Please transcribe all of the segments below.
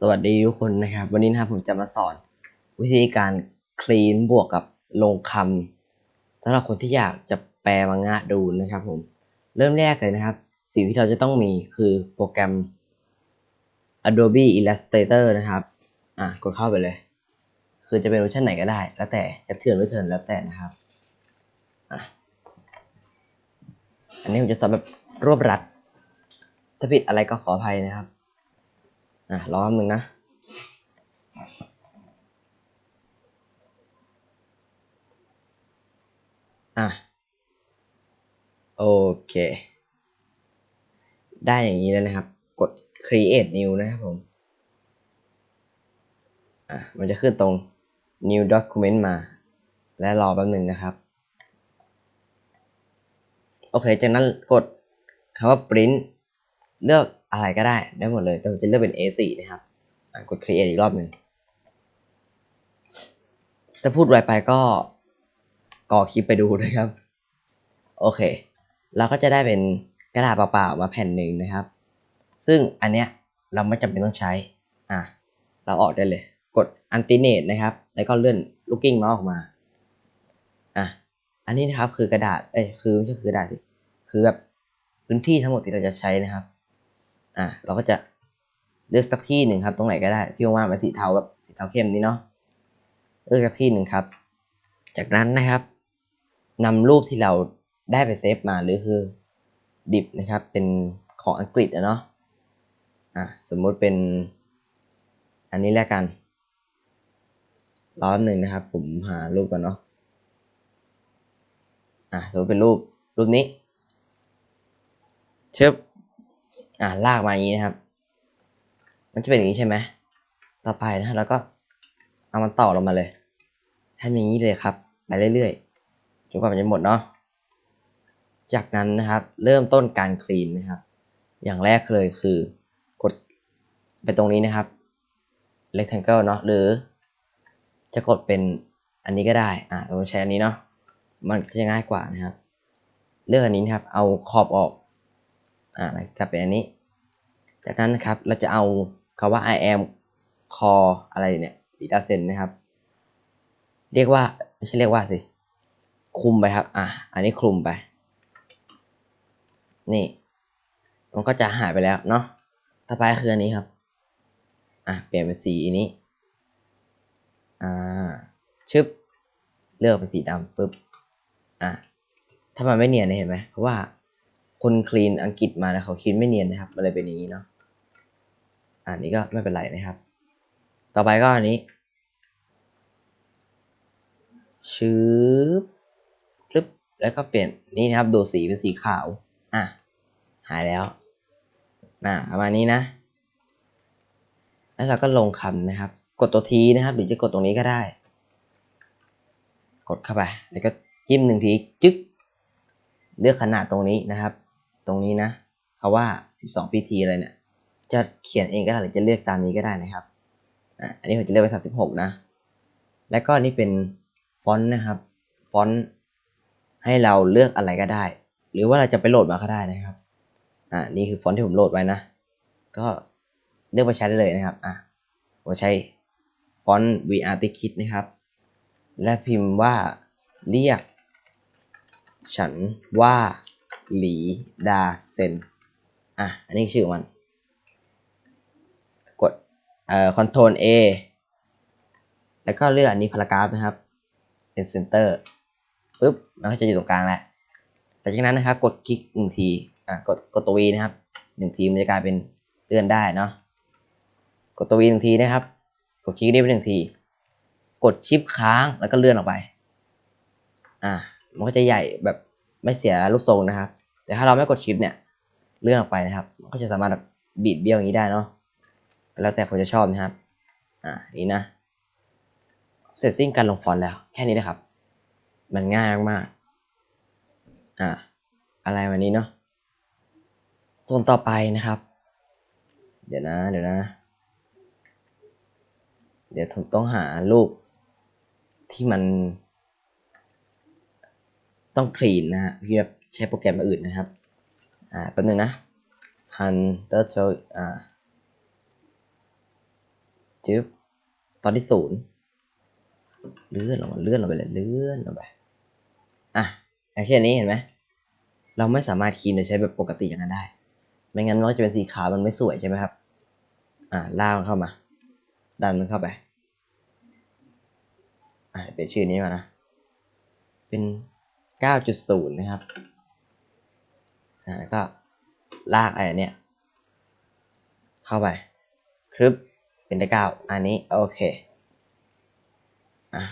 สวัสดีทุกคนนะครับ วันนี้นะครับผมจะมาสอน วิธีการคลีนบวกกับลงคำสำหรับคนที่อยากจะแปลมังงะดูนะครับผมเริ่มแรกเลยนะครับ สิ่งที่เราจะต้องมีคือโปรแกรม Adobe Illustrator นะครับอะกดเข้าไปเลย คือจะเป็นเวอร์ชันไหนก็ได้ แล้วแต่จะเถื่อนไม่เถื่อนแล้วแต่นะครับอะอันนี้ผมจะสอนแบบรวบรัดถ้าผิดอะไรก็ขออภัยนะครับ อะรอแป๊บนึงนะอะโอเค ได้อย่างนี้แล้วนะครับ กด create new นะครับผมอะมันจะขึ้นตรง new document มา และรอแป๊บนึงนะครับ โอเค จากนั้นกดคำว่า print เลือก อะไรก็ได้ได้หมดเลยแต่ผมจะเลือกเป็น A4 นะครับอะกด create อีกรอบหนึ่งถ้าพูดไวไปก็ก่อคลิปไปดูนะครับ โอเค เราก็จะได้เป็นกระดาษเปล่าๆมาแผ่นหนึ่งนะครับ ซึ่งอันเนี้ยเราไม่จำเป็นต้องใช้ อะ เราออกได้เลย กด alternate นะครับ แล้วก็เลื่อน looking mouse ออกมา อะ อันนี้นะครับคือกระดาษ เอ้ย คือไม่ใช่คือกระดาษสิ คือแบบพื้นที่ทั้งหมดที่เราจะใช้นะครับ อะเราก็จะเลือกสักที่หนึ่งครับ ตรงไหนก็ได้ที่ว่างๆเป็นสีเทาแบบสีเทาเข้มนี้เนาะเลือกสักที่หนึ่งครับ จากนั้นนะครับนำรูปที่เราได้ไปเซฟมาหรือคือดิบนะครับ เป็นของอังกฤษอะเนาะอะสมมุติเป็นอันนี้แล้วกันรอแป๊บหนึ่งนะครับ ผมหารูปก่อนเนาะอะสมมติเป็นรูปรูปนี้เชึบ อะลากมาอย่างนี้นะครับ มันจะเป็นอย่างนี้ใช่ไหมต่อไปนะแล้วก็เอามันต่อลงมาเลยให้มีอย่างนี้เลยครับ ไปเรื่อยๆจนกว่ามันจะหมดเนาะจากนั้นนะครับ เริ่มต้นการคลีนนะครับ อย่างแรกเลยคือกดไปตรงนี้นะครับ rectangle เนาะหรือจะกดเป็นอันนี้ก็ได้ อ่าเราใช้อันนี้เนาะ มันจะง่ายกว่านะครับ เลือกอันนี้นครับ เอาขอบออก อ่ากลับเป็นอันนี้ จากนั้นนะครับเราจะเอาคาว่า I am core อะไรเนี่ย data set นะครับ เรียกว่าไม่ใช่เรียกว่าสิคุมไปครับ อะ อันนี้คลุมไป นี่ มันก็จะหายไปแล้วเนาะต่อไปคืออันนี้ครับ อะ เปลี่ยนเป็นสีนี้ อ่า ชึบ เลือกเป็นสีดำปุ๊บ อะ ถ้ามันไม่เนียนเห็นไหมเพราะว่า คนคลีนอังกฤษมานะเขาคลีนไม่เนียนนะครับมันเลยเป็นอย่างนี้เนาะอันนี้ก็ไม่เป็นไรนะครับ ต่อไปก็อันนี้ชื้บคลึบแล้วก็เปลี่ยนนี่นะครับดูสีเป็นสีขาว อะ หายแล้วน่ะประมาณนี้นะ แล้วเราก็ลงคำนะครับ กดตัวทีนะครับ หรือจะกดตรงนี้ก็ได้ กดเข้าไป แล้วก็จิ้มหนึ่งที จึ๊ก เลือกขนาดตรงนี้นะครับ ตรงนี้นะเขาว่า 12 pt อะไรเนี่ย จะเขียนเองก็ได้หรือจะเลือกตามนี้ก็ได้นะครับอันนี้ผมจะเลือกเป็น36 นะ แล้วก็นี่เป็นฟอนต์นะครับ ฟอนต์ให้เราเลือกอะไรก็ได้ หรือว่าเราจะไปโหลดมาก็ได้นะครับ อ่า นี่คือฟอนต์ที่ผมโหลดไว้นะ ก็เลือกไปใช้ได้เลยนะครับ อะผมใช้ฟอนต์ VR t i k i t นะครับ และพิมพ์ว่าเรียกฉันว่า หลีดาเซนอะ อันนี้ชื่อมัน กดเอ่อ Ctrl A แล้วก็เลือกอันนี้พารากราฟนะครับ เป็นเซนเตอร์ปุ๊บ มันก็จะอยู่ตรงกลางแหล้วแต่จากนั้นนะครับ กดคลิกหนึ่งที อะ กด กดตัววีนะครับหนึ่งทีมันจะกลายเป็นเลื่อนได้เนาะ กดตัววีหนึ่งทีนะครับ กดคลิกนี้ไปหนึ่งที กดชิปค้างแล้วก็เลื่อนออกไป อะ มันก็จะใหญ่แบบ ไม่เสียรูปทรงนะครับ แต่ถ้าเราไม่กดชิปเนี่ยเลื่อนออกไปนะครับ ก็จะสามารถแบบบีดเบี้ยวอย่างนี้ได้เนาะแล้วแต่คนจะชอบนะครับ อะนี่นะ เสร็จสิ้นการลงฟอนต์แล้ว แค่นี้นะครับ มันง่ายมากๆอะอะไรวันนี้เนาะส่วนต่อไปนะครับ เดี๋ยวนะ เดี๋ยวนะ เดี๋ยวผมต้องหารูปที่มัน ต้องคลีนนะฮะพี่แบบใช้โปรแกรมอื่นนะครับ อ่าแป๊บนึงนะ Hunter อ่าจึ๊บตอนที่ศูนย์เลื่อนลงมาเลื่อนลงไปเลยเลื่อนลงไปอะอย่างเช่นนี้เห็นไหมเราไม่สามารถคีย์โดยใช้แบบปกติอย่างนั้นได้ ไม่งั้นมันก็จะเป็นสีขาวมันไม่สวยใช่ไหมครับ อ่าลากมันเข้ามา ดันมันเข้าไป อ่าเป็นชื่อนี้มานะ เป็น 9.0 นะครับแล้วก็ลากไอ้เนี่ยเข้าไปครึบเป็นได้เก้าอันนี้โอเคอะ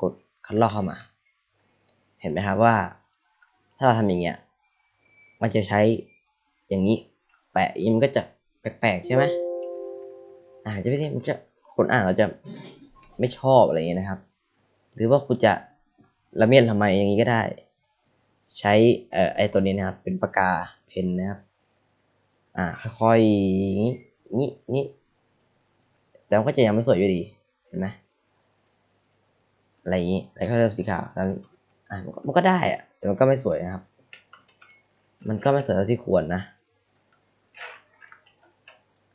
กดคัดลอกเข้ามา เห็นไหมครับว่า ถ้าเราทำอย่างเงี้ยมันจะใช้อย่างนี้ แปะอิมนก็จะแปลกๆใช่ไหมอ่าจะไม่ใช่มันจะคนอ่านเราจะไม่ชอบอะไรอย่างเงี้ยนะครับ หรือว่าคุณจะ ละเมียดทำไมอย่างนี้ก็ได้ ใช้เอ่อไอตัวนี้นะครับเป็นปากกาเพนนะครับอ่าค่อยๆงี้งี้งี้แต่มันก็จะยังไม่สวยอยู่ดีเห็นไหมอะไรอย่างนี้แล้วก็เริ่มสีขาวแล้วอ่ามันก็มันก็ได้อะแต่มันก็ไม่สวยนะครับ มันก็ไม่สวยเท่าที่ควรนะ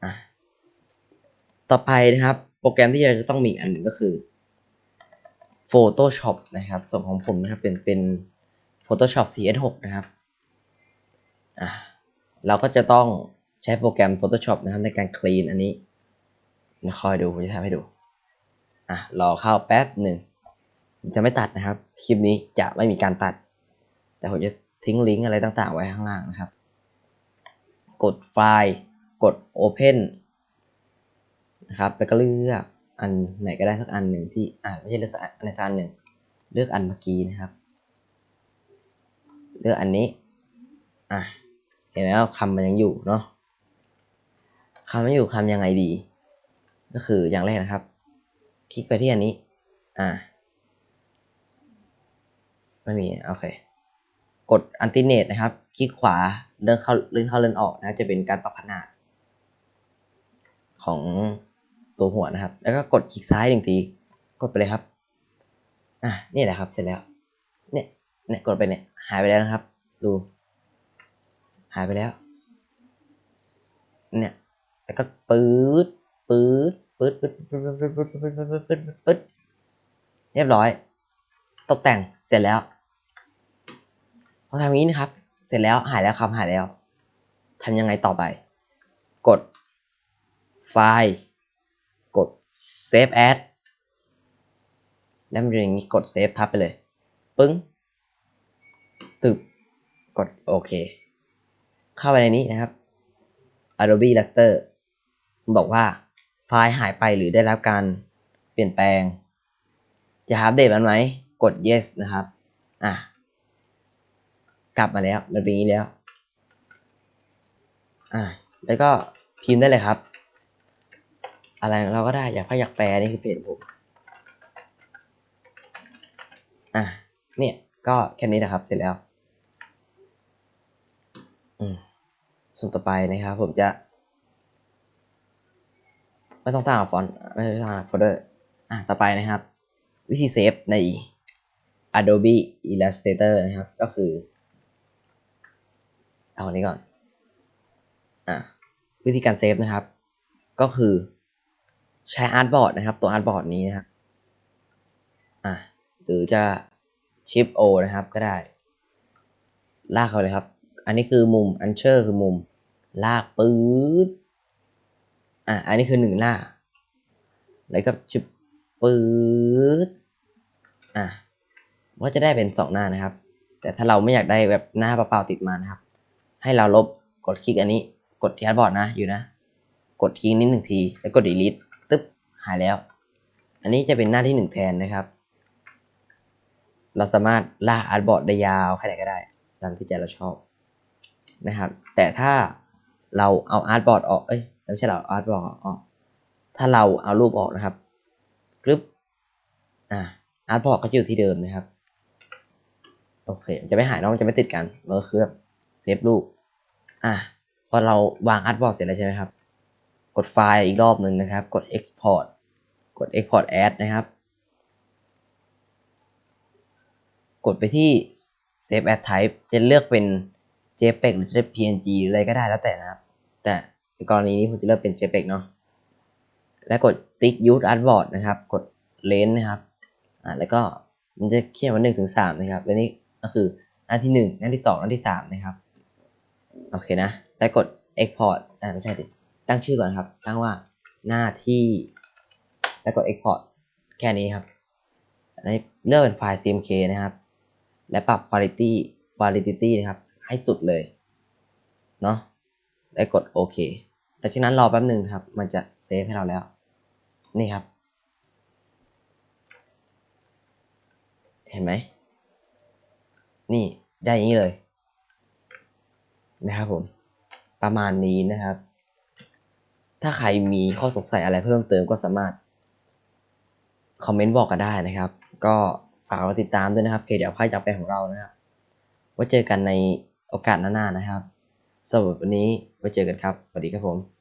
อะต่อไปนะครับ โปรแกรมที่เราจะต้องมีอันหนึ่งก็คือ Photoshop นะครับส่วนของผมนะครับเป็นเป็น Photoshop CS6 นะครับอะเราก็จะต้องใช้โปรแกรม Photoshop นะครับในการ clean อันนี้นะคอยดูผมจะทำให้ดูอะรอเข้าแป๊บหนึ่งจะไม่ตัดนะครับ คลิปนี้จะไม่มีการตัด แต่ผมจะทิ้งลิงก์อะไรต่างๆ ไว้ข้างล่างนะครับ กดไฟล์ กด Open นะครับ แล้วก็เลือก อันไหนก็ได้สักอันหนึ่งที่อ่าไม่ใช่เลือกสักอันในสักอันหนึ่งเลือกอันเมื่อกี้นะครับ เลือกอันนี้อะเห็นไหมว่าคำมันยังอยู่เนาะคำไมันอยู่คำยังไงดี ก็คืออย่างแรกนะครับ คลิกไปที่อันนี้ อ่าไม่มีโอเคกดอันติเนตนะครับ คลิกขวาเลื่อนเข้าเลื่อนเข้าเลื่อนออกนะจะเป็นการปรับขนาดของ ตัวหัวนะครับ แล้วก็กดคลิกซ้ายหนึ่งที กดไปเลยครับ อะนี่แหละครับ เสร็จแล้ว เนี่ย เนี่ยกดไปเนี่ย หายไปแล้วนะครับ ดู หายไปแล้ว เนี่ย แล้วก็ปื๊ดปื๊ดปื๊ดปื๊ดปื๊ดปื๊ดปื๊ดปื๊ดปื๊ดปื๊ดปื๊ดปื๊ดปื๊ดเรียบร้อย ตกแต่ง เสร็จแล้วพอทำอย่างนี้นะครับ เสร็จแล้ว หายแล้วครับ หายแล้วทำยังไงต่อไป กดไฟล์ กด save as แล้วมันจะอย่างนี้กด save ทับไปเลย ปึ้ง ตึบ กดโอเค เข้าไปในนี้นะครับ Adobe Illustrator บอกว่าไฟล์หายไปหรือได้รับการเปลี่ยนแปลง จะอัปเดตมันไหม กด yes นะครับ อะ กลับมาแล้ว มันเป็นอย่างนี้แล้ว อะ แล้วก็พิมพ์ได้เลยครับ อะไรเราก็ได้อยากก็อยากแปลนี่คือเพจผมอะเนี่ยก็แค่นี้นะครับเสร็จแล้วอืมส่วนต่อไปนะครับ ผมจะ ไม่ต้องสร้างฟอนต์ไม่ต้องสร้างโฟลเดอร์อะต่อไปนะครับ วิธีเซฟใน Adobe Illustrator นะครับ ก็คือ เอาอันนี้ก่อนอะวิธีการเซฟนะครับ ก็คือ ใช้ Artboard นะครับ ตัว Artboard นี้นะครับอะหรือจะ Shift O นะครับก็ได้ ลากเขาเลยครับ อันนี้คือมุมอันเชอร์คือมุม ลากปื๊ดอะอันนี้คือหนึ่งหน้า แล้วก็ชิบปื๊ดอะก็จะได้เป็นสองหน้านะครับ แต่ถ้าเราไม่อยากได้แบบหน้าเปล่าๆติดมานะครับ ให้เราลบกดคลิกอันนี้ กดที่อาร์ตบอร์ดนะอยู่นะ กดทิ้งนิดหนึ่งที แล้วกด delete หายแล้ว อันนี้จะเป็นหน้าที่หนึ่งแทนนะครับ เราสามารถลากอาร์ตบอร์ดได้ยาวแค่ไหนก็ได้ ตามที่ใจเราชอบนะครับ แต่ถ้าเราเอาอาร์ตบอร์ดออกเอ้ยไม่ใช่เราอาร์ตบอร์ดออก ถ้าเราเอารูปออกนะครับกรึบอ่าอาร์ตบอร์ดก็จะอยู่ที่เดิมนะครับโอเคจะไม่หายเนอะมันจะไม่ติดกันมันก็คือแบบเซฟรูปอะพอเราวางอาร์ตบอร์ดเสร็จแล้วใช่ไหมครับ กดไฟล์อีกรอบหนึ่งนะครับ กด export กด export as นะครับ กดไปที่ save as type จะเลือกเป็น JPEG หรือจะ PNG หรืออะไรก็ได้แล้วแต่นะครับ แต่ในกรณีนี้ผมจะเลือกเป็น JPEG เนาะ และกดติ๊ก use artboard นะครับ กดเลนนะครับ อ่า แล้วก็มันจะเขียนว่าหนึ่งถึงสามนะครับ และนี่ก็คือหน้าที่หนึ่งหน้าที่สองหน้าที่สามนะครับ โอเคนะ แล้วกด export อ่าไม่ใช่ดิ ตั้งชื่อก่อนครับ ตั้งว่าหน้าที่แล้วกด export แค่นี้ครับอันนี้เลือกเป็นไฟล์ CMK นะครับ และปรับ quality validity นะครับ ให้สุดเลยเนาะแล้วกดโอเคหลังจากนั้นรอแป๊บหนึ่งครับ มันจะเซฟให้เราแล้ว นี่ครับ เห็นไหม นี่ได้อย่างนี้เลย นะครับผม ประมาณนี้นะครับ ถ้าใครมีข้อสงสัยอะไรเพิ่มเติมก็สามารถคอมเมนต์บอกกันได้นะครับ ก็ฝากเราติดตามด้วยนะครับเพจเดี๋ยวพ่ายจับไปของเรานะครับไว้เจอกันในโอกาสหน้าๆนะครับสำหรับวันนี้ไว้เจอกันครับสวัสดีครับผม